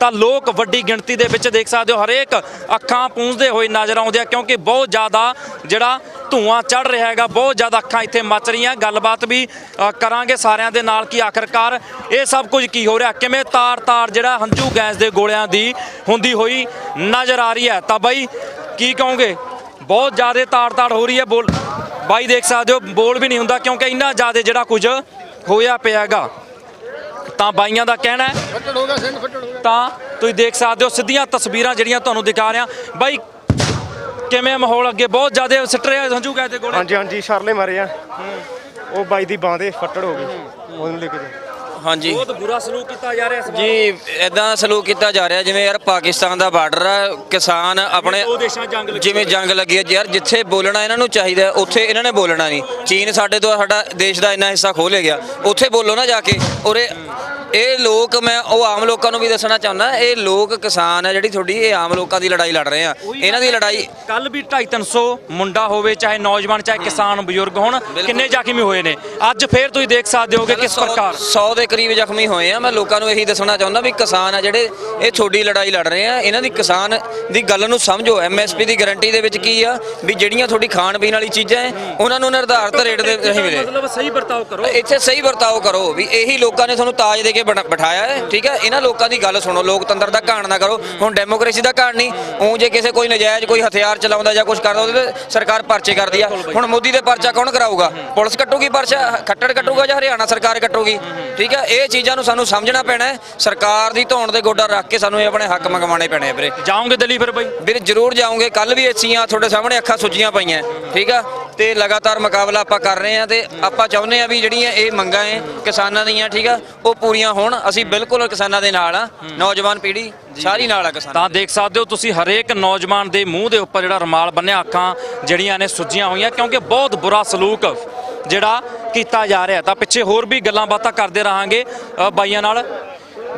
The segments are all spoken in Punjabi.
ਤਾਂ ਲੋਕ ਵੱਡੀ ਗਿਣਤੀ ਦੇ ਵਿੱਚ ਦੇਖ ਸਕਦੇ ਹੋ ਹਰੇਕ ਅੱਖਾਂ ਪੂੰਝਦੇ ਹੋਏ ਨਜ਼ਰ ਆਉਂਦੇ ਆ ਕਿਉਂਕਿ ਬਹੁਤ ਜ਼ਿਆਦਾ ਜਿਹੜਾ ਧੂਆਂ ਚੜ ਰਿਹਾ ਹੈਗਾ ਬਹੁਤ ਜ਼ਿਆਦਾ ਅੱਖਾਂ ਇੱਥੇ ਮੱਚ ਰਹੀਆਂ। ਗੱਲਬਾਤ ਵੀ ਅ, ਕਰਾਂਗੇ ਸਾਰਿਆਂ ਦੇ ਨਾਲ ਕਿ ਆਖਰਕਾਰ ਇਹ ਸਭ ਕੁਝ ਕੀ ਹੋ ਰਿਹਾ ਕਿਵੇਂ ਤਾਰ-ਤਾਰ ਜਿਹੜਾ ਹੰਝੂ ਗੈਸ ਦੇ ਗੋਲਿਆਂ ਦੀ ਹੁੰਦੀ ਹੋਈ ਨਜ਼ਰ ਆ ਰਹੀ ਹੈ। ਤਾਂ ਬਾਈ ਕੀ ਕਹੋਗੇ? ਬਹੁਤ ਜ਼ਿਆਦਾ ਤਾਰ ਤਾਰ ਹੋ ਰਹੀ ਹੈ ਬੋਲ ਬਾਈ ਦੇਖ ਸਕਦੇ ਹੋ ਬੋਲ ਵੀ ਨਹੀਂ ਹੁੰਦਾ ਕਿਉਂਕਿ ਇੰਨਾ ਜ਼ਿਆਦਾ ਜਿਹੜਾ ਕੁਝ ਹੋਇਆ ਪਿਆ ਹੈਗਾ। ਤਾਂ ਬਾਈਆਂ ਦਾ ਕਹਿਣਾ ਹੈ। ਤਾਂ ਤੁਸੀਂ ਦੇਖ ਸਕਦੇ ਹੋ ਸਿੱਧੀਆਂ ਤਸਵੀਰਾਂ ਜਿਹੜੀਆਂ ਤੁਹਾਨੂੰ ਦਿਖਾ ਰਿਹਾ। ਬਾਈ ਕਿਵੇਂ ਮਾਹੌਲ ਅੱਗੇ? ਬਹੁਤ ਜ਼ਿਆਦਾ ਸਿੱਟ ਰਿਹਾ ਹੰਝੂ ਗਏ ਤੇ ਗੋਲੇ ਹਾਂਜੀ ਹਾਂਜੀ ਸ਼ਰਲੇ ਮਾਰੇ ਆ। ਉਹ ਬਾਈ ਦੀ ਬਾਂਹ ਦੇ ਫੱਟੜ ਹੋ ਗਈ। ਉਹਨੂੰ ਲੈ ਕੇ ਜਾ। ਹਾਂਜੀ। ਬਹੁਤ ਬੁਰਾ ਸਲੂਕ ਕੀਤਾ ਜਾ ਰਿਹਾ ਇਸ ਵਾਰ। ਜੀ ਇਦਾਂ ਸਲੂਕ ਕੀਤਾ ਜਾ ਰਿਹਾ ਜਿਵੇਂ ਯਾਰ ਪਾਕਿਸਤਾਨ ਦਾ ਬਾਰਡਰ ਆ ਕਿਸਾਨ ਆਪਣੇ ਦੋ ਦੇਸ਼ਾਂ ਜੰਗ ਲੱਗੀ ਜਿਵੇਂ ਜੰਗ ਲੱਗੀ ਹੈ ਯਾਰ ਜਿੱਥੇ ਬੋਲਣਾ ਇਹਨਾਂ ਨੂੰ ਚਾਹੀਦਾ ਉੱਥੇ ਇਹਨਾਂ ਨੇ ਬੋਲਣਾ ਨਹੀਂ। ਚੀਨ ਸਾਡੇ ਤੋਂ ਸਾਡਾ ਦੇਸ਼ ਦਾ ਇੰਨਾ ਹਿੱਸਾ ਖੋਹ ਲੈ ਗਿਆ। ਉੱਥੇ ਬੋਲੋ ਨਾ ਜਾ ਕੇ ਔਰੇ ਇਹ ਲੋਕ ਮੈਂ ਉਹ ਆਮ ਲੋਕਾਂ ਨੂੰ ਵੀ ਦੱਸਣਾ ਚਾਹੁੰਦਾ ਇਹ ਲੋਕ ਕਿਸਾਨ ਆ ਜਿਹੜੀ ਤੁਹਾਡੀ ਇਹ ਆਮ ਲੋਕਾਂ ਦੀ ਲੜਾਈ ਲੜ ਰਹੇ ਆ। ਇਹਨਾਂ ਦੀ ਲੜਾਈ ਕੱਲ ਵੀ 250 ਮੁੰਡਾ ਹੋਵੇ ਚਾਹੇ ਨੌਜਵਾਨ ਚਾਹੇ ਕਿਸਾਨ ਬਜ਼ੁਰਗ ਹੋਣ ਕਿੰਨੇ ਜ਼ਖਮੀ ਹੋਏ ਨੇ? ਅੱਜ ਫੇਰ ਤੁਸੀਂ ਦੇਖ ਸਕਦੇ ਹੋਗੇ ਕਿਸ ਪ੍ਰਕਾਰ। 100 ਦੇ ਕਰੀਬ ਜ਼ਖਮੀ ਹੋਏ ਆ। ਮੈਂ ਲੋਕਾਂ ਨੂੰ ਇਹੀ ਦੱਸਣਾ ਚਾਹੁੰਦਾ ਵੀ ਕਿਸਾਨ ਆ ਜਿਹੜੇ ਇਹ ਤੁਹਾਡੀ ਲੜਾਈ ਲੜ ਰਹੇ ਆ। ਇਹਨਾਂ ਦੀ ਕਿਸਾਨ ਦੀ ਗੱਲ ਨੂੰ ਸਮਝੋ। ਐਮਐਸਪੀ ਦੀ ਗਾਰੰਟੀ ਦੇ ਵਿੱਚ ਕੀ ਆ? ਵੀ ਜਿਹੜੀਆਂ ਤੁਹਾਡੀ ਖਾਣ ਪੀਣ ਵਾਲੀ ਚੀਜ਼ਾਂ ਐ ਉਹਨਾਂ ਨੂੰ ਨਿਰਧਾਰਤ ਰੇਟ ਦੇ ਰਹੀ ਮਿਲੇ। ਮਤਲਬ ਸਹੀ ਵਰਤਾਓ ਕਰੋ। ਇੱਥੇ ਸਹੀ ਵਰਤਾਓ ਕਰੋ ਵੀ ਇਹੀ ਲੋਕਾਂ ਨੇ ਤੁਹਾਨੂੰ ਤਾਜ ਦੇ ਕੇ ਬਣਾ- ਬਿਠਾਇਆ ਹੈ ਠੀਕ ਹੈ? ਇਹਨਾਂ ਲੋਕਾਂ ਦੀ ਗੱਲ ਸੁਣੋ ਲੋਕਤੰਤਰ ਦਾ ਘਾਣ ਨਾ ਕਰੋ। ਹੁਣ ਡੈਮੋਕ੍ਰੇਸੀ ਦਾ ਘਾਣ ਨਹੀਂ। ਉਹ ਜੇ ਕਿਸੇ ਕੋਈ ਨਜਾਇਜ਼ ਕੋਈ ਹਥਿਆਰ ਚਲਾਉਂਦਾ ਜਾਂ ਕੁਝ ਕਰਦਾ ਉਹਦੇ ਤੇ ਸਰਕਾਰ ਪਰਚੇ ਕਰਦੀ ਆ। ਹੁਣ ਮੋਦੀ ਦੇ ਪਰਚਾ ਕੌਣ ਕਰਾਊਗਾ? ਪੁਲਿਸ ਕੱਟੂਗੀ ਪਰਚਾ? ਖੱਟੜ ਕੱਟੂਗਾ ਜਾਂ ਹਰਿਆਣਾ ਸਰਕਾਰ ਕੱਟੂਗੀ? ਠੀਕ ਹੈ? ਇਹ ਚੀਜ਼ਾਂ ਨੂੰ ਸਾਨੂੰ ਸਮਝਣਾ ਪੈਣਾ ਹੈ। ਸਰਕਾਰ ਦੀ ਧੌਣ ਦੇ ਗੋਡਾ ਰੱਖ ਕੇ ਸਾਨੂੰ ਇਹ ਆਪਣੇ ਹੱਕ ਮੰਗਵਾਉਣੇ ਪੈਣੇ ਆ ਵੀਰੇ। ਜਾਓਗੇ ਦਿੱਲੀ ਫਿਰ ਬਾਈ? ਵੀਰੇ ਜ਼ਰੂਰ ਜਾਉਂਗੇ ਕੱਲ ਵੀ ਅੱਛੀਆਂ ਤੁਹਾਡੇ ਸਾਹਮਣੇ ਅੱਖਾਂ ਸੁੱਜੀਆਂ ਪਈਆਂ। ਠੀਕ ਆ? ਤੇ ਲਗਾਤਾਰ ਮੁਕਾਬਲਾ ਆਪਾਂ ਕਰ ਰਹੇ ਆ ਤੇ ਆਪਾਂ ਚਾਹੁੰਦੇ ਆ ਵੀ ਜਿਹੜੀਆਂ ਇਹ ਮੰਗਾਂ ਐ ਕਿਸਾਨਾਂ ਦੀਆਂ ਠੀਕ ਆ ਉਹ ਪੂਰੀਆਂ ਹੋਣ। ਅਸੀਂ ਬਿਲਕੁਲ ਕਿਸਾਨਾਂ ਦੇ ਨਾਲ ਆ ਨੌਜਵਾਨ ਪੀੜ੍ਹੀ ਸਾਰੀ ਨਾਲ ਆ ਕਿਸਾਨਾਂ ਤਾਂ ਦੇਖ ਸਕਦੇ ਹੋ ਤੁਸੀਂ ਹਰੇਕ ਨੌਜਵਾਨ ਦੇ ਮੂੰਹ ਦੇ ਉੱਪਰ ਜਿਹੜਾ ਰੁਮਾਲ ਬੰਨਿਆ ਅੱਖਾਂ ਜਿਹੜੀਆਂ ਨੇ ਸੁੱਜੀਆਂ ਹੋਈਆਂ ਕਿਉਂਕਿ ਬਹੁਤ ਬੁਰਾ ਸਲੂਕ ਜਿਹੜਾ ਕੀਤਾ ਜਾ ਰਿਹਾ। ਤਾਂ ਪਿੱਛੇ ਹੋਰ ਵੀ ਗੱਲਾਂ ਬਾਤਾਂ ਕਰਦੇ ਰਹਾਂਗੇ। ਬਾਈਆਂ ਨਾਲ।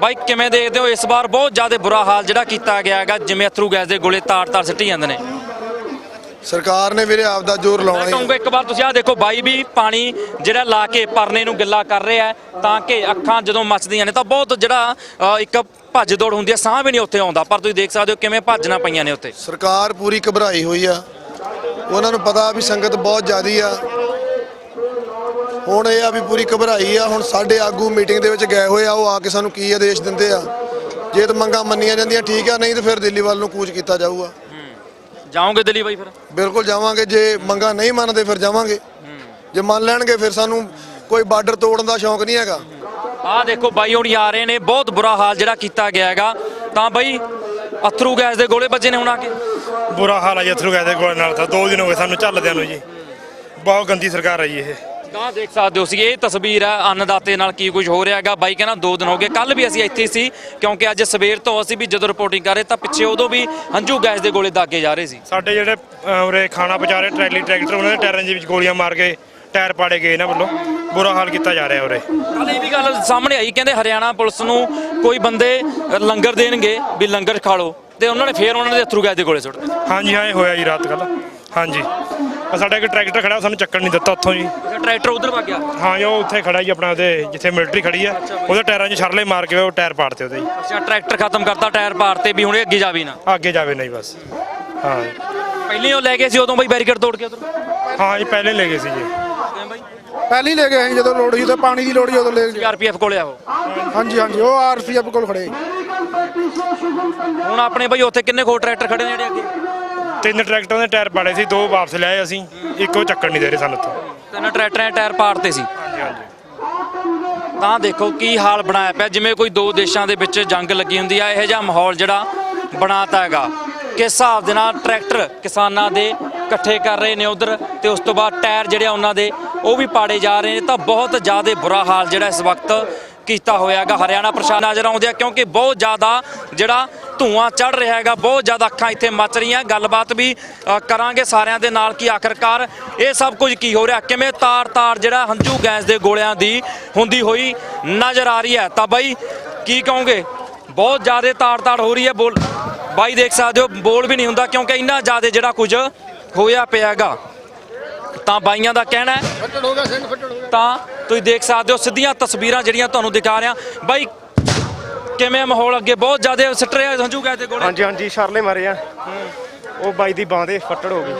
ਬਾਈ ਕਿਵੇਂ ਦੇਖਦੇ ਹੋ ਇਸ ਵਾਰ ਬਹੁਤ ਜ਼ਿਆਦਾ ਬੁਰਾ ਹਾਲ ਜਿਹੜਾ ਕੀਤਾ ਗਿਆ ਹੈਗਾ ਜਿਵੇਂ ਅਥਰੂ ਗੈਸ ਦੇ ਗੋਲੇ ਤਾਰ-ਤਾਰ ਸਿੱਟੀ ਜਾਂਦੇ ਨੇ? ਸਰਕਾਰ ਨੇ ਵੀਰੇ ਆਪਦਾ ਜ਼ੋਰ ਲਾਉਣਾ ਮੈਂ ਹੀ ਕਹੂੰਗਾ ਇੱਕ ਵਾਰ ਤੁਸੀਂ ਆਹ ਦੇਖੋ ਬਾਈ ਵੀ ਪਾਣੀ ਜਿਹੜਾ ਲਾ ਕੇ ਪਰਨੇ ਨੂੰ ਗਿੱਲਾ ਕਰ ਰਿਹਾ ਹੈ ਤਾਂ ਕਿ ਅੱਖਾਂ ਜਦੋਂ ਮੱਚਦੀਆਂ ਨੇ ਤਾਂ ਬਹੁਤ ਜਿਹੜਾ ਅ, ਇੱਕ ਭੱਜ ਦੌੜ ਹੁੰਦੀ ਹੈ ਸਾਹ ਵੀ ਨਹੀਂ ਉੱਥੇ ਆਉਂਦਾ। ਪਰ ਤੁਸੀਂ ਦੇਖ ਸਕਦੇ ਹੋ ਕਿਵੇਂ ਭੱਜਣਾ ਪਈਆਂ ਨੇ ਉੱਥੇ। ਸਰਕਾਰ ਪੂਰੀ ਘਬਰਾਈ ਹੋਈ ਆ। ਉਹਨਾਂ ਨੂੰ ਪਤਾ ਵੀ ਸੰਗਤ ਬਹੁਤ ਜ਼ਿਆਦੀ ਆ। ਹੁਣ ਇਹ ਆ ਵੀ ਪੂਰੀ ਘਬਰਾਈ ਆ। ਹੁਣ ਸਾਡੇ ਆਗੂ ਮੀਟਿੰਗ ਦੇ ਵਿੱਚ ਗਏ ਹੋਏ ਆ ਉਹ ਆ ਕੇ ਸਾਨੂੰ ਕੀ ਆਦੇਸ਼ ਦਿੰਦੇ ਆ। ਜੇ ਤਾਂ ਮੰਗਾਂ ਮੰਨੀਆਂ ਜਾਂਦੀਆਂ ਠੀਕ ਆ ਨਹੀਂ ਤਾਂ ਫਿਰ ਦਿੱਲੀ ਵੱਲ ਨੂੰ ਕੂਚ ਕੀਤਾ ਜਾਊਗਾ। ਜਾਓਗੇ ਦਿੱਲੀ ਬਾਈ ਫਿਰ? ਬਿਲਕੁਲ ਜਾਵਾਂਗੇ ਜੇ ਮੰਗਾਂ ਨਹੀਂ ਮੰਨਦੇ ਫਿਰ ਜਾਵਾਂਗੇ। ਜੇ ਮੰਨ ਲੈਣਗੇ ਫਿਰ ਸਾਨੂੰ ਕੋਈ ਬਾਰਡਰ ਤੋੜਨ ਦਾ ਸ਼ੌਂਕ ਨਹੀਂ ਹੈਗਾ। ਆਹ ਦੇਖੋ ਬਾਈ ਹੋਣੀ ਆ ਰਹੇ ਨੇ ਬਹੁਤ ਬੁਰਾ ਹਾਲ ਜਿਹੜਾ ਕੀਤਾ ਗਿਆ ਹੈਗਾ। ਤਾਂ ਬਾਈ ਅਥਰੂ ਗੈਸ ਦੇ ਗੋਲੇ ਵੱਜੇ ਨੇ ਹੁਣ ਆ ਕੇ? ਬੁਰਾ ਹਾਲ ਆ ਜੀ ਅਥਰੂ ਗਏ ਦੇ ਗੋਲ ਨਾਲ ਤਾਂ ਦੋ ਦਿਨ ਹੋ ਗਏ ਸਾਨੂੰ ਚੱਲਦਿਆਂ ਨੂੰ ਜੀ। ਬਹੁਤ ਗੰਦੀ ਸਰਕਾਰ ਆ ਜੀ ਇਹ। ਤਾਂ ਦੇਖ ਸਕਦੇ ਹੋ ਸੀ ਇਹ ਤਸਵੀਰ ਹੈ ਅੰਨਦਾਤੇ ਨਾਲ ਕੀ ਕੁਝ ਹੋ ਰਿਹਾ ਹੈਗਾ। ਬਾਈ ਕਹਿੰਦਾ ਦੋ ਦਿਨ ਹੋ ਗਏ ਕੱਲ ਵੀ ਅਸੀਂ ਇੱਥੇ ਸੀ ਕਿਉਂਕਿ ਅੱਜ ਸਵੇਰ ਤੋਂ ਅਸੀਂ ਵੀ ਜਦੋਂ ਰਿਪੋਰਟਿੰਗ ਕਰ ਰਹੇ ਤਾਂ ਪਿੱਛੇ ਉਦੋਂ ਵੀ ਹੰਝੂ ਗੈਸ ਦੇ ਗੋਲੇ ਦਾਗੇ ਜਾ ਰਹੇ ਸੀ। ਸਾਡੇ ਜਿਹੜੇ ਅਹ, ਉਰੇ ਖਾਣਾ ਪਹੁੰਚਾ ਰਹੇ ਟਰੈਲੀ ਟਰੈਕਟਰ ਉਹਨਾਂ ਦੇ ਟਾਇਰਾਂ ਦੇ ਵਿੱਚ ਗੋਲੀਆਂ ਮਾਰ ਕੇ ਟਾਇਰ ਪਾੜੇ ਗਏ ਇਹਨਾਂ ਵੱਲੋਂ। ਬੁਰਾ ਹਾਲ ਕੀਤਾ ਜਾ ਰਿਹਾ ਉਰੇ। ਕੱਲ ਇਹ ਵੀ ਗੱਲ ਸਾਹਮਣੇ ਆਈ ਕਹਿੰਦੇ ਹਰਿਆਣਾ ਪੁਲਿਸ ਨੂੰ ਕੋਈ ਬੰਦੇ ਲੰਗਰ ਦੇਣਗੇ ਵੀ ਲੰਗਰ ਖਾ ਲਓ ਤੇ ਉਹਨਾਂ ਨੇ ਫੇਰ ਉਹਨਾਂ ਦੇ ਅਥਰੂ ਗੈਸ ਦੇ ਗੋਲੇ ਸੁੱਟ ਦਿੱਤੇ। ਹਾਂਜੀ ਹਾਂ ਇਹ ਹੋਇਆ ਜੀ ਰਾਤ ਕੱਲ ਹਾਂਜੀ। ਆਹ ਸਾਡਾ ਇੱਕ ਟਰੈਕਟਰ ਖੜਾ ਸਾਨੂੰ ਚੱਕਣ ਨਹੀਂ ਦਿੱਤਾ ਉੱਥੋਂ ਜੀ। ਟਰੈਕਟਰ ਉਧਰ ਵਗ ਗਿਆ? ਹਾਂ ਜੀ ਉਹ ਉੱਥੇ ਖੜਾ ਜੀ ਆਪਣਾ ਉਹਦੇ ਜਿੱਥੇ ਮਿਲਟਰੀ ਖੜੀ ਆ। ਉਹਦੇ ਟਾਇਰਾਂ 'ਚ ਛਰਲੇ ਮਾਰ ਕੇ ਉਹ ਟਾਇਰ ਪਾੜਤੇ ਉਹਦੇ ਜੀ। ਅੱਛਾ ਟਰੈਕਟਰ ਖਤਮ ਕਰਤਾ ਟਾਇਰ ਪਾੜਤੇ ਵੀ ਹੁਣ ਇਹ ਅੱਗੇ ਜਾਵੇ ਨਾ। ਅੱਗੇ ਜਾਵੇ ਨਹੀਂ ਬਸ। ਹਾਂ। ਪਹਿਲੇ ਉਹ ਲੈ ਗਏ ਸੀ ਉਦੋਂ ਬਈ ਬੈਰੀਕੇਡ ਤੋੜ ਕੇ ਉਧਰ? ਹਾਂ ਜੀ ਪਹਿਲੇ ਲੈ ਗਏ ਸੀ ਜੀ। ਪਹਿਲੀ ਲੈ ਗਏ ਅਸੀਂ ਜਦੋਂ ਲੋੜ ਸੀ ਤੇ ਪਾਣੀ ਦੀ ਲੋੜ ਸੀ ਉਦੋਂ ਲੈ ਗਏ। ਆਰਪੀਐਫ ਕੋਲੇ ਆ ਉਹ। ਹਾਂਜੀ ਹਾਂਜੀ ਉਹ ਆਰਪੀਐਫ ਕੋਲ ਖੜੇ। ਹੁਣ ਆਪਣੇ ਬਈ ਉੱਥੇ ਕਿੰਨੇ ਖੋ ਟਰੈਕਟਰ ਖੜੇ ਨੇ ਜਿਹੜੇ ਅੱਗੇ? ਤਿੰਨ ਟਰੈਕਟਰਾਂ ਦੇ ਟਾਇਰ ਪਾੜੇ ਸੀ ਦੋ ਵਾਪਸ ਲਿਆਏ ਅਸੀਂ ਇੱਕੋ ਚੱਕਣ ਨਹੀਂ ਦੇ ਰਹੇ ਸਾਨੂੰ ਉੱਥੋਂ। ਤਿੰਨ ਟਰੈਕਟਰਾਂ ਦੇ ਟਾਇਰ ਪਾੜਤੇ ਸੀ। ਹਾਂਜੀ ਹਾਂਜੀ ਤਾਂ ਦੇਖੋ ਕੀ ਹਾਲ ਬਣਾਇਆ ਪਿਆ। ਜਿਵੇਂ ਕੋਈ ਦੋ ਦੇਸ਼ਾਂ ਦੇ ਵਿੱਚ ਜੰਗ ਲੱਗੀ ਹੁੰਦੀ ਆ, ਇਹੋ ਜਿਹਾ ਮਾਹੌਲ ਜਿਹੜਾ ਬਣਾਤਾ ਹੈਗਾ। ਕਿਸ ਹਿਸਾਬ ਦੇ ਨਾਲ ਟਰੈਕਟਰ ਕਿਸਾਨਾਂ ਦੇ ਇਕੱਠੇ ਕਰ ਰਹੇ ਨੇ ਉਧਰ ਤੇ ਉਸ ਤੋਂ ਬਾਅਦ ਟਾਇਰ ਜਿਹੜੇ ਆ ਉਹਨਾਂ ਦੇ ਉਹ ਵੀ ਪਾੜੇ ਜਾ ਰਹੇ ਨੇ। ਤਾਂ ਬਹੁਤ ਜ਼ਿਆਦਾ ਬੁਰਾ ਹਾਲ ਜਿਹੜਾ ਇਸ ਵਕਤ ਕੀਤਾ ਹੋਇਆ ਹੈਗਾ ਹਰਿਆਣਾ ਪ੍ਰਸ਼ਾਸਨ ਨਜ਼ਰ ਆਉਂਦੇ ਆ, ਕਿਉਂਕਿ ਬਹੁਤ ਜ਼ਿਆਦਾ ਜਿਹੜਾ ਧੂਆਂ ਚੜ ਰਿਹਾ ਹੈਗਾ, ਬਹੁਤ ਜ਼ਿਆਦਾ ਅੱਖਾਂ ਇੱਥੇ ਮੱਚ ਰਹੀਆਂ। ਗੱਲਬਾਤ ਵੀ ਕਰਾਂਗੇ ਸਾਰਿਆਂ ਦੇ ਨਾਲ ਕਿ ਆਖਰਕਾਰ ਇਹ ਸਭ ਕੁਝ ਕੀ ਹੋ ਰਿਹਾ, ਕਿਵੇਂ ਤਾਰ-ਤਾਰ ਜਿਹੜਾ ਹੰਝੂ ਗੈਸ ਦੇ ਗੋਲਿਆਂ ਦੀ ਹੁੰਦੀ ਹੋਈ ਨਜ਼ਰ ਆ ਰਹੀ ਹੈ। ਤਾਂ ਬਾਈ, ਕੀ ਕਹੋਗੇ? ਬਹੁਤ ਜ਼ਿਆਦਾ ਤਾਰ-ਤਾੜ ਹੋ ਰਹੀ ਹੈ, ਬੋਲ ਬਾਈ ਦੇਖ ਸਕਦੇ ਹੋ, ਬੋਲ ਵੀ ਨਹੀਂ ਹੁੰਦਾ, ਕਿਉਂਕਿ ਇੰਨਾ ਜ਼ਿਆਦਾ ਜਿਹੜਾ ਕੁਝ ਹੋਇਆ ਪਿਆ ਹੈਗਾ। ਤਾਂ ਬਾਈਆਂ ਦਾ ਕਹਿਣਾ ਹੈ। ਤਾਂ ਤੁਸੀਂ ਦੇਖ ਸਕਦੇ ਹੋ ਸਿੱਧੀਆਂ ਤਸਵੀਰਾਂ ਜਿਹੜੀਆਂ ਤੁਹਾਨੂੰ ਦਿਖਾ ਰਿਹਾ। ਬਾਈ ਕਿਵੇਂ ਮਾਹੌਲ ਅੱਗੇ? ਬਹੁਤ ਜ਼ਿਆਦਾ ਸਿੱਟ ਰਿਹਾ ਗਏ ਤੇ ਗੋਲੇ ਹਾਂਜੀ ਹਾਂਜੀ ਸ਼ਰਲੇ ਮਾਰੇ ਆ। ਉਹ ਬਾਈ ਦੀ ਬਾਹ ਦੇ ਫੱਟੜ ਹੋ ਗਈ।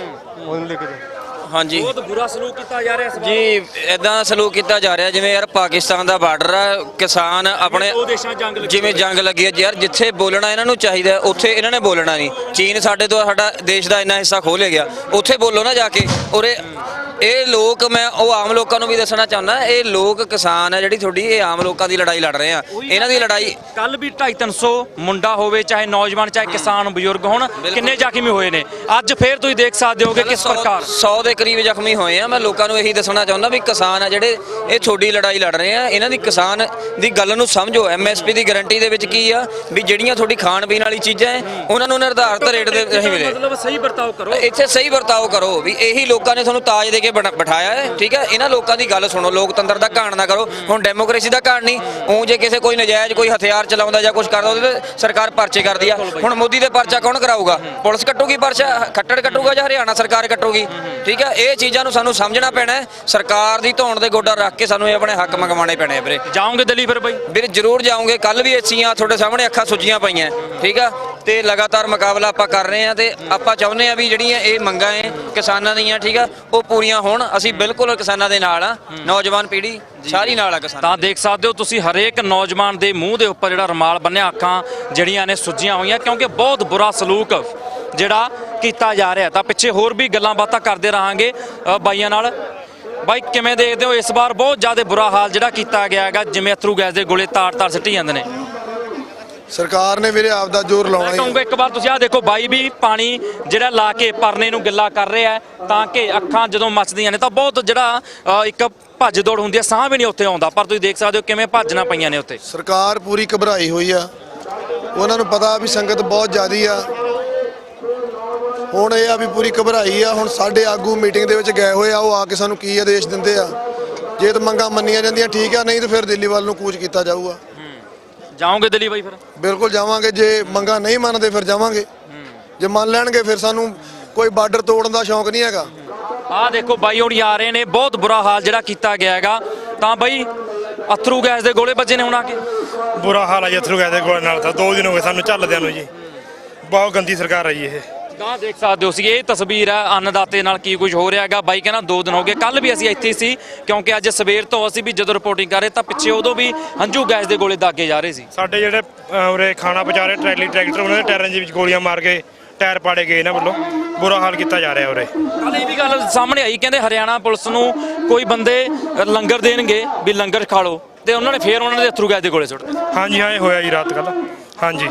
ਉਹਨੂੰ ਲੈ ਕੇ ਜਾ ਹਾਂਜੀ। ਬਹੁਤ ਬੁਰਾ ਸਲੂਕ ਕੀਤਾ ਜਾ ਰਿਹਾ ਇਸ ਵਾਰ ਜੀ ਇਦਾਂ ਸਲੂਕ ਕੀਤਾ ਜਾ ਰਿਹਾ ਜਿਵੇਂ ਯਾਰ ਪਾਕਿਸਤਾਨ ਦਾ ਬਾਰਡਰ ਆ ਕਿਸਾਨ ਆਪਣੇ ਦੋ ਦੇਸ਼ਾਂ ਜੰਗ ਲੱਗੀ ਜਿਵੇਂ ਜੰਗ ਲੱਗੀ ਹੈ ਯਾਰ ਜਿੱਥੇ ਬੋਲਣਾ ਇਹਨਾਂ ਨੂੰ ਚਾਹੀਦਾ ਹੈ, ਉੱਥੇ ਇਹਨਾਂ ਨੇ ਬੋਲਣਾ ਨਹੀਂ। ਚੀਨ ਸਾਡੇ ਤੋਂ ਸਾਡਾ ਦੇਸ਼ ਦਾ ਇੰਨਾ ਹਿੱਸਾ ਖੋਹ ਲੈ ਗਿਆ। ਉੱਥੇ ਬੋਲੋ ਨਾ ਜਾ ਕੇ ਔਰ ਇਹ ਲੋਕ ਮੈਂ ਉਹ ਆਮ ਲੋਕਾਂ ਨੂੰ ਵੀ ਦੱਸਣਾ ਚਾਹੁੰਦਾ ਇਹ ਲੋਕ ਕਿਸਾਨ ਹੈ ਜਿਹੜੀ ਤੁਹਾਡੀ ਇਹ ਆਮ ਲੋਕਾਂ ਦੀ ਲੜਾਈ ਲੜ ਰਹੇ ਆ। ਇਹਨਾਂ ਦੀ ਲੜਾਈ ਕੱਲ ਵੀ 250 ਮੁੰਡਾ ਹੋਵੇ ਚਾਹੇ ਨੌਜਵਾਨ ਚਾਹੇ ਕਿਸਾਨ ਬਜ਼ੁਰਗ ਹੋਣ ਕਿੰਨੇ ਜ਼ਖਮੀ ਹੋਏ ਨੇ? ਅੱਜ ਫੇਰ ਤੁਸੀਂ ਦੇਖ ਸਕਦੇ ਹੋਗੇ ਕਿਸ ਪ੍ਰਕਾਰ। 100 ਦੇ ਕਰੀਬ ਜ਼ਖਮੀ ਹੋਏ ਆ। ਮੈਂ ਲੋਕਾਂ ਨੂੰ ਇਹੀ ਦੱਸਣਾ ਚਾਹੁੰਦਾ ਵੀ ਕਿਸਾਨ ਆ ਜਿਹੜੇ ਇਹ ਤੁਹਾਡੀ ਲੜਾਈ ਲੜ ਰਹੇ ਆ। ਇਹਨਾਂ ਦੀ ਕਿਸਾਨ ਦੀ ਗੱਲ ਨੂੰ ਸਮਝੋ। ਐਮਐਸਪੀ ਦੀ ਗਾਰੰਟੀ ਦੇ ਵਿੱਚ ਕੀ ਆ? ਵੀ ਜਿਹੜੀਆਂ ਤੁਹਾਡੀ ਖਾਣ ਪੀਣ ਵਾਲੀ ਚੀਜ਼ਾਂ ਹੈ ਉਹਨਾਂ ਨੂੰ ਨਿਰਧਾਰਤ ਰੇਟ ਦੇ ਨਹੀਂ ਮਿਲੇ। ਮਤਲਬ ਸਹੀ ਵਰਤਾਓ ਕਰੋ। ਇੱਥੇ ਸਹੀ ਵਰਤਾਓ ਕਰੋ ਵੀ ਇਹੀ ਲੋਕਾਂ ਨੇ ਤੁਹਾਨੂੰ ਤਾਜ ਦੇ ਕੇ ਬਣਾ- ਬਿਠਾਇਆ ਹੈ ਠੀਕ ਹੈ? ਇਹਨਾਂ ਲੋਕਾਂ ਦੀ ਗੱਲ ਸੁਣੋ ਲੋਕਤੰਤਰ ਦਾ ਘਾਣ ਨਾ ਕਰੋ। ਹੁਣ ਡੈਮੋਕ੍ਰੇਸੀ ਦਾ ਘਾਣ ਨਹੀਂ। ਉਹ ਜੇ ਕਿਸੇ ਕੋਈ ਨਜਾਇਜ਼ ਕੋਈ ਹਥਿਆਰ ਚਲਾਉਂਦਾ ਜਾਂ ਕੁਝ ਕਰਦਾ ਉਹਦੇ ਤੇ ਸਰਕਾਰ ਪਰਚੇ ਕਰਦੀ ਆ। ਹੁਣ ਮੋਦੀ ਦੇ ਪਰਚਾ ਕੌਣ ਕਰਾਊਗਾ? ਪੁਲਿਸ ਕੱਟੂਗੀ ਪਰਚਾ? ਖੱਟੜ ਕੱਟੂਗਾ ਜਾਂ ਹਰਿਆਣਾ ਸਰਕਾਰ ਕੱਟੂਗੀ? ਠੀਕ ਹੈ? ਇਹ ਚੀਜ਼ਾਂ ਨੂੰ ਸਾਨੂੰ ਸਮਝਣਾ ਪੈਣਾ ਹੈ। ਸਰਕਾਰ ਦੀ ਧੌਣ ਤੇ ਗੋਡਾ ਰੱਖ ਕੇ ਸਾਨੂੰ ਇਹ ਆਪਣੇ ਹੱਕ ਮੰਗਵਾਉਣੇ ਪੈਣੇ ਆ ਵੀਰੇ। ਜਾਓਗੇ ਦਿੱਲੀ ਫਿਰ ਬਈ? ਵੀਰ ਜਰੂਰ ਜਾਓਗੇ। ਕੱਲ ਵੀ ਅੱਛੀਆਂ ਤੁਹਾਡੇ ਸਾਹਮਣੇ ਅੱਖਾਂ ਸੁੱਜੀਆਂ ਪਈਆਂ ਠੀਕ ਆ? ਤੇ ਲਗਾਤਾਰ ਮੁਕਾਬਲਾ ਆਪਾਂ ਕਰ ਰਹੇ ਆ ਤੇ ਆਪਾਂ ਚਾਹੁੰਦੇ ਆ ਵੀ ਜਿਹੜੀਆਂ ਇਹ ਮੰਗਾਂ ਐ ਕਿਸਾਨਾਂ ਦੀਆਂ ਠੀਕ ਆ ਉਹ ਪੂਰੀਆਂ ਹੋਣ ਅਸੀਂ ਬਿਲਕੁਲ ਕਿਸਾਨਾਂ ਦੇ ਨਾਲ ਆ ਨੌਜਵਾਨ ਪੀੜ੍ਹੀ ਸਾਰੀ ਨਾਲ ਆ ਕਿਸਾਨ ਤਾਂ ਦੇਖ ਸਕਦੇ ਹੋ ਤੁਸੀਂ ਹਰੇਕ ਨੌਜਵਾਨ ਦੇ ਮੂੰਹ ਦੇ ਉੱਪਰ ਜਿਹੜਾ ਰਮਾਲ ਬੰਨਿਆ ਅੱਖਾਂ ਜਿਹੜੀਆਂ ਨੇ ਸੁੱਜੀਆਂ ਹੋਈਆਂ ਕਿਉਂਕਿ ਬਹੁਤ ਬੁਰਾ ਸਲੂਕ ਜਿਹੜਾ ਕੀਤਾ ਜਾ ਰਿਹਾ। ਤਾਂ ਪਿੱਛੇ ਹੋਰ ਵੀ ਗੱਲਾਂ ਬਾਤਾਂ ਕਰਦੇ ਰਹਾਂਗੇ। ਅ, ਬਾਈਆਂ ਨਾਲ। ਬਾਈ ਕਿਵੇਂ ਦੇਖਦੇ ਹੋ ਇਸ ਵਾਰ ਬਹੁਤ ਜ਼ਿਆਦਾ ਬੁਰਾ ਹਾਲ ਜਿਹੜਾ ਕੀਤਾ ਗਿਆ ਹੈਗਾ ਜਿਵੇਂ ਅਥਰੂ ਗੈਸ ਦੇ ਗੋਲੇ ਤਾਰ-ਤਾਰ ਸਿੱਟੀ ਜਾਂਦੇ ਨੇ? ਸਰਕਾਰ ਨੇ ਵੀਰੇ ਆਪਦਾ ਜ਼ੋਰ ਲਾਉਣਾ ਮੈਂ ਹੀ ਕਹੂੰਗਾ ਇੱਕ ਵਾਰ ਤੁਸੀਂ ਆਹ ਦੇਖੋ ਬਾਈ ਵੀ ਪਾਣੀ ਜਿਹੜਾ ਲਾ ਕੇ ਪਰਨੇ ਨੂੰ ਗਿੱਲਾ ਕਰ ਰਿਹਾ ਹੈ ਤਾਂ ਕਿ ਅੱਖਾਂ ਜਦੋਂ ਮੱਚਦੀਆਂ ਨੇ ਤਾਂ ਬਹੁਤ ਜਿਹੜਾ ਅ, ਇੱਕ ਭੱਜ ਦੌੜ ਹੁੰਦੀ ਹੈ ਸਾਹ ਵੀ ਨਹੀਂ ਉੱਥੇ ਆਉਂਦਾ। ਪਰ ਤੁਸੀਂ ਦੇਖ ਸਕਦੇ ਹੋ ਕਿਵੇਂ ਭੱਜਣਾ ਪਈਆਂ ਨੇ ਉੱਥੇ। ਸਰਕਾਰ ਪੂਰੀ ਘਬਰਾਈ ਹੋਈ ਆ। ਉਹਨਾਂ ਨੂੰ ਪਤਾ ਵੀ ਸੰਗਤ ਬਹੁਤ ਜ਼ਿਆਦੀ ਆ। ਹੁਣ ਇਹ ਆ ਵੀ ਪੂਰੀ ਘਬਰਾਈ ਆ। ਹੁਣ ਸਾਡੇ ਆਗੂ ਮੀਟਿੰਗ ਦੇ ਵਿੱਚ ਗਏ ਹੋਏ ਆ ਉਹ ਆ ਕੇ ਸਾਨੂੰ ਕੀ ਆਦੇਸ਼ ਦਿੰਦੇ ਆ। ਜੇ ਤਾਂ ਮੰਗਾਂ ਮੰਨੀਆਂ ਜਾਂਦੀਆਂ ਠੀਕ ਆ ਨਹੀਂ ਤਾਂ ਫਿਰ ਦਿੱਲੀ ਵੱਲ ਨੂੰ ਕੂਚ ਕੀਤਾ ਜਾਊਗਾ। ਜਾਓਗੇ ਦਿੱਲੀ ਬਾਈ ਫਿਰ? ਬਿਲਕੁਲ ਜਾਵਾਂਗੇ ਜੇ ਮੰਗਾਂ ਨਹੀਂ ਮੰਨਦੇ ਫਿਰ ਜਾਵਾਂਗੇ। ਜੇ ਮੰਨ ਲੈਣਗੇ ਫਿਰ ਸਾਨੂੰ ਕੋਈ ਬਾਰਡਰ ਤੋੜਨ ਦਾ ਸ਼ੌਂਕ ਨਹੀਂ ਹੈਗਾ। ਆਹ ਦੇਖੋ ਬਾਈ ਹੋਣੀ ਆ ਰਹੇ ਨੇ ਬਹੁਤ ਬੁਰਾ ਹਾਲ ਜਿਹੜਾ ਕੀਤਾ ਗਿਆ ਹੈਗਾ। ਤਾਂ ਬਾਈ ਅਥਰੂ ਗੈਸ ਦੇ ਗੋਲੇ ਵੱਜੇ ਨੇ ਹੁਣ ਆ ਕੇ। ਬੁਰਾ ਹਾਲ ਆ ਜੀ ਅਥਰੂ ਗਏ ਦੇ ਗੋਲੇ ਨਾਲ ਤਾਂ ਦੋ ਦਿਨ ਹੋ ਗਏ ਸਾਨੂੰ ਚੱਲਦਿਆਂ ਨੂੰ ਜੀ। ਬਹੁਤ ਗੰਦੀ ਸਰਕਾਰ ਆ ਜੀ ਇਹ। ਤਾਂ ਦੇਖ ਸਕਦੇ ਹੋ ਸੀ ਇਹ ਤਸਵੀਰ ਹੈ ਅੰਨਦਾਤੇ ਨਾਲ ਕੀ ਕੁਝ ਹੋ ਰਿਹਾ ਹੈਗਾ। ਬਾਈ ਕਹਿੰਦਾ ਦੋ ਦਿਨ ਹੋ ਗਏ ਕੱਲ ਵੀ ਅਸੀਂ ਇੱਥੇ ਸੀ ਕਿਉਂਕਿ ਅੱਜ ਸਵੇਰ ਤੋਂ ਅਸੀਂ ਵੀ ਜਦੋਂ ਰਿਪੋਰਟਿੰਗ ਕਰ ਰਹੇ ਤਾਂ ਪਿੱਛੇ ਉਦੋਂ ਵੀ ਹੰਝੂ ਗੈਸ ਦੇ ਗੋਲੇ ਦਾਗੇ ਜਾ ਰਹੇ ਸੀ। ਸਾਡੇ ਜਿਹੜੇ ਅਹ, ਉਰੇ ਖਾਣਾ ਪਹੁੰਚਾ ਰਹੇ ਟਰੈਲੀ ਟਰੈਕਟਰ ਉਹਨਾਂ ਦੇ ਟਾਇਰਾਂ ਦੇ ਵਿੱਚ ਗੋਲੀਆਂ ਮਾਰ ਕੇ ਟਾਇਰ ਪਾੜੇ ਗਏ ਇਹਨਾਂ ਵੱਲੋਂ। ਬੁਰਾ ਹਾਲ ਕੀਤਾ ਜਾ ਰਿਹਾ ਉਰੇ। ਕੱਲ ਇਹ ਵੀ ਗੱਲ ਸਾਹਮਣੇ ਆਈ ਕਹਿੰਦੇ ਹਰਿਆਣਾ ਪੁਲਿਸ ਨੂੰ ਕੋਈ ਬੰਦੇ ਲੰਗਰ ਦੇਣਗੇ ਵੀ ਲੰਗਰ ਖਾ ਲਓ ਤੇ ਉਹਨਾਂ ਨੇ ਫੇਰ ਉਹਨਾਂ ਦੇ ਅਥਰੂ ਗੈਸ ਦੇ ਗੋਲੇ ਸੁੱਟ ਦਿੱਤੇ। ਹਾਂਜੀ ਹਾਂ ਇਹ ਹੋਇਆ ਜੀ ਰਾਤ ਕੱਲ ਹਾਂਜੀ।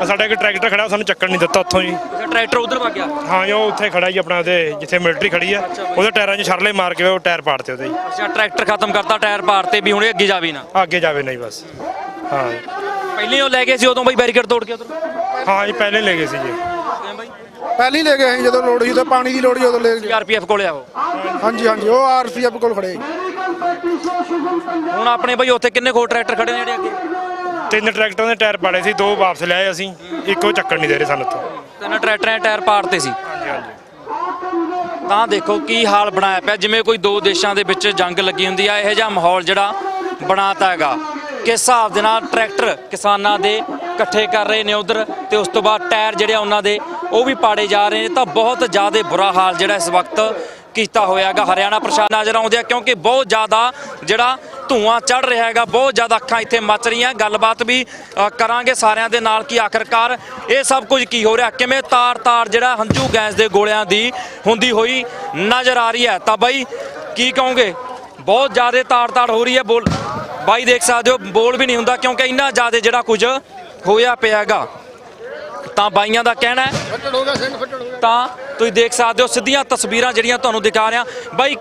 ਆ ਸਾਡਾ ਇੱਕ ਟਰੈਕਟਰ ਖੜਾ ਉਹ ਸਾਨੂੰ ਚੱਕਣ ਨਹੀਂ ਦਿੱਤਾ ਉੱਥੋਂ ਜੀ। ਅੱਛਾ ਟਰੈਕਟਰ ਉਧਰ ਵਗ ਗਿਆ? ਹਾਂ ਜੀ ਉਹ ਉੱਥੇ ਖੜਾ ਜੀ ਆਪਣਾ ਉਹਦੇ ਜਿੱਥੇ ਮਿਲਟਰੀ ਖੜੀ ਆ। ਉਹਦੇ ਟਾਇਰਾਂ 'ਚ ਛਰਲੇ ਮਾਰ ਕੇ ਉਹ ਟਾਇਰ ਪਾੜਤੇ ਉਹਦੇ ਜੀ। ਅੱਛਾ ਟਰੈਕਟਰ ਖਤਮ ਕਰਤਾ ਟਾਇਰ ਪਾੜਤੇ ਵੀ ਹੁਣ ਇਹ ਅੱਗੇ ਜਾਵੇ ਨਾ। ਅੱਗੇ ਜਾਵੇ ਨਹੀਂ ਬਸ। ਹਾਂ ਪਹਿਲੇ ਉਹ ਲੈ ਗਏ ਸੀ ਉਦੋਂ ਬਾਈ ਬੈਰੀਕੇਡ ਤੋੜ ਕੇ ਉਧਰ? ਹਾਂ ਜੀ ਪਹਿਲੇ ਲੈ ਗਏ ਸੀ ਜੀ। ਪਹਿਲਾਂ ਹੀ ਲੈ ਗਏ ਅਸੀਂ ਜਦੋਂ ਲੋੜ ਸੀ ਤੇ ਪਾਣੀ ਦੀ ਲੋੜ ਸੀ ਉਦੋਂ ਲੈ ਗਏ। ਆਰਪੀਐਫ ਕੋਲੇ ਆਓ ਹਾਂਜੀ ਹਾਂਜੀ ਉਹ ਆਰਸੀਐਫ ਕੋਲ ਖੜੇ। ਹੁਣ ਆਪਣੇ ਬਾਈ ਉੱਥੇ ਕਿੰਨੇ ਖੋ ਟਰੈਕਟਰ ਖੜੇ ਨੇ ਜਿਹੜੇ ਅੱਗੇ? ਤਿੰਨ ਟਰੈਕਟਰਾਂ ਦੇ ਟਾਇਰ ਪਾੜੇ ਸੀ, ਦੋ ਵਾਪਸ ਲਿਆਏ ਅਸੀਂ, ਇੱਕੋ ਚੱਕਣ ਨਹੀਂ ਦੇ ਰਹੇ ਸਾਨੂੰ ਉੱਥੋਂ ਤਿੰਨ ਟਰੈਕਟਰਾਂ ਦੇ ਟਾਇਰ ਪਾੜਤੇ ਸੀ। ਹਾਂਜੀ ਹਾਂਜੀ ਤਾਂ ਦੇਖੋ ਕੀ ਹਾਲ ਬਣਾਇਆ ਪਿਆ, ਜਿਵੇਂ ਕੋਈ ਦੋ ਦੇਸ਼ਾਂ ਦੇ ਵਿੱਚ ਜੰਗ ਲੱਗੀ ਹੁੰਦੀ ਆ, ਇਹੋ ਜਿਹਾ ਮਾਹੌਲ ਜਿਹੜਾ ਬਣਾਤਾ ਹੈਗਾ। ਕਿਸ ਹਿਸਾਬ ਦੇ ਨਾਲ ਟਰੈਕਟਰ ਕਿਸਾਨਾਂ ਦੇ ਇਕੱਠੇ ਕਰ ਰਹੇ ਨੇ ਉਧਰ, ਤੇ ਉਸ ਤੋਂ ਬਾਅਦ ਟਾਇਰ ਜਿਹੜੇ ਆ ਉਹਨਾਂ ਦੇ, ਉਹ ਵੀ ਪਾੜੇ ਜਾ ਰਹੇ ਨੇ, ਤਾਂ ਬਹੁਤ ਜ਼ਿਆਦਾ ਬੁਰਾ ਹਾਲ ਜਿਹੜਾ ਇਸ ਵਕਤ ਕੀਤਾ ਹੋਇਆ ਹੈਗਾ। ਹਰਿਆਣਾ ਪ੍ਰਸ਼ਾਸਨ ਨਜ਼ਰ ਆਉਂਦੇ ਆ, ਕਿਉਂਕਿ ਬਹੁਤ ਜ਼ਿਆਦਾ ਜਿਹੜਾ ਧੂਆਂ ਚੜ ਰਿਹਾ ਹੈਗਾ ਬਹੁਤ ਜ਼ਿਆਦਾ ਅੱਖਾਂ ਇੱਥੇ ਮੱਚ ਰਹੀਆਂ। ਗੱਲਬਾਤ ਵੀ ਕਰਾਂਗੇ ਸਾਰਿਆਂ ਦੇ ਨਾਲ ਕਿ ਆਖਰਕਾਰ ਇਹ ਸਭ ਕੁਝ ਕੀ ਹੋ ਰਿਹਾ ਕਿਵੇਂ ਤਾਰ-ਤਾਰ ਜਿਹੜਾ ਹੰਝੂ ਗੈਸ ਦੇ ਗੋਲਿਆਂ ਦੀ ਹੁੰਦੀ ਹੋਈ ਨਜ਼ਰ ਆ ਰਹੀ ਹੈ। ਤਾਂ ਬਾਈ ਕੀ ਕਹੋਗੇ? ਬਹੁਤ ਜ਼ਿਆਦਾ ਤਾਰ-ਤਾਰ ਹੋ ਰਹੀ ਹੈ ਬੋਲ ਬਾਈ ਦੇਖ ਸਕਦੇ ਹੋ ਬੋਲ ਵੀ ਨਹੀਂ ਹੁੰਦਾ ਕਿਉਂਕਿ ਇੰਨਾ ਜ਼ਿਆਦਾ ਜਿਹੜਾ ਕੁਝ ਹੋਇਆ ਪਿਆ ਹੈਗਾ। ਤਾਂ ਬਾਈਆਂ ਦਾ ਕਹਿਣਾ ਹੈ ਤਾਂ ਤੁਸੀਂ ਦੇਖ ਸਕਦੇ ਹੋ ਸਿੱਧੀਆਂ ਤਸਵੀਰਾਂ ਜਿਹੜੀਆਂ ਤੁਹਾਨੂੰ ਦਿਖਾ ਰਿਹਾ। ਬਾਈ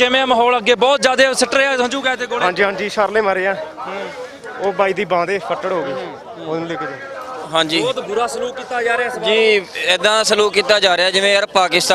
ਕਿਵੇਂ ਆ ਮਾਹੌਲ ਅੱਗੇ? ਬਹੁਤ ਜ਼ਿਆਦਾ ਸਿੱਟ ਰਿਹਾ ਗੈਸ ਦੇ ਗੋਲੇ ਹਾਂਜੀ ਹਾਂਜੀ ਸ਼ਰਲੇ ਮਾਰੇ ਆ। ਉਹ ਬਾਈ ਦੀ ਬਾਹ ਦੇ ਫੱਟੜ ਹੋ ਗਈ। ਉਹਨੂੰ ਲੈ ਕੇ ਜਾ। ਹਾਂਜੀ। ਬਹੁਤ ਬੁਰਾ ਸਲੂਕ ਕੀਤਾ ਜਾ ਰਿਹਾ ਇਸ ਵਾਰ ਜੀ ਇਦਾਂ ਸਲੂਕ ਕੀਤਾ ਜਾ ਰਿਹਾ ਜਿਵੇਂ ਯਾਰ ਪਾਕਿਸਤਾਨ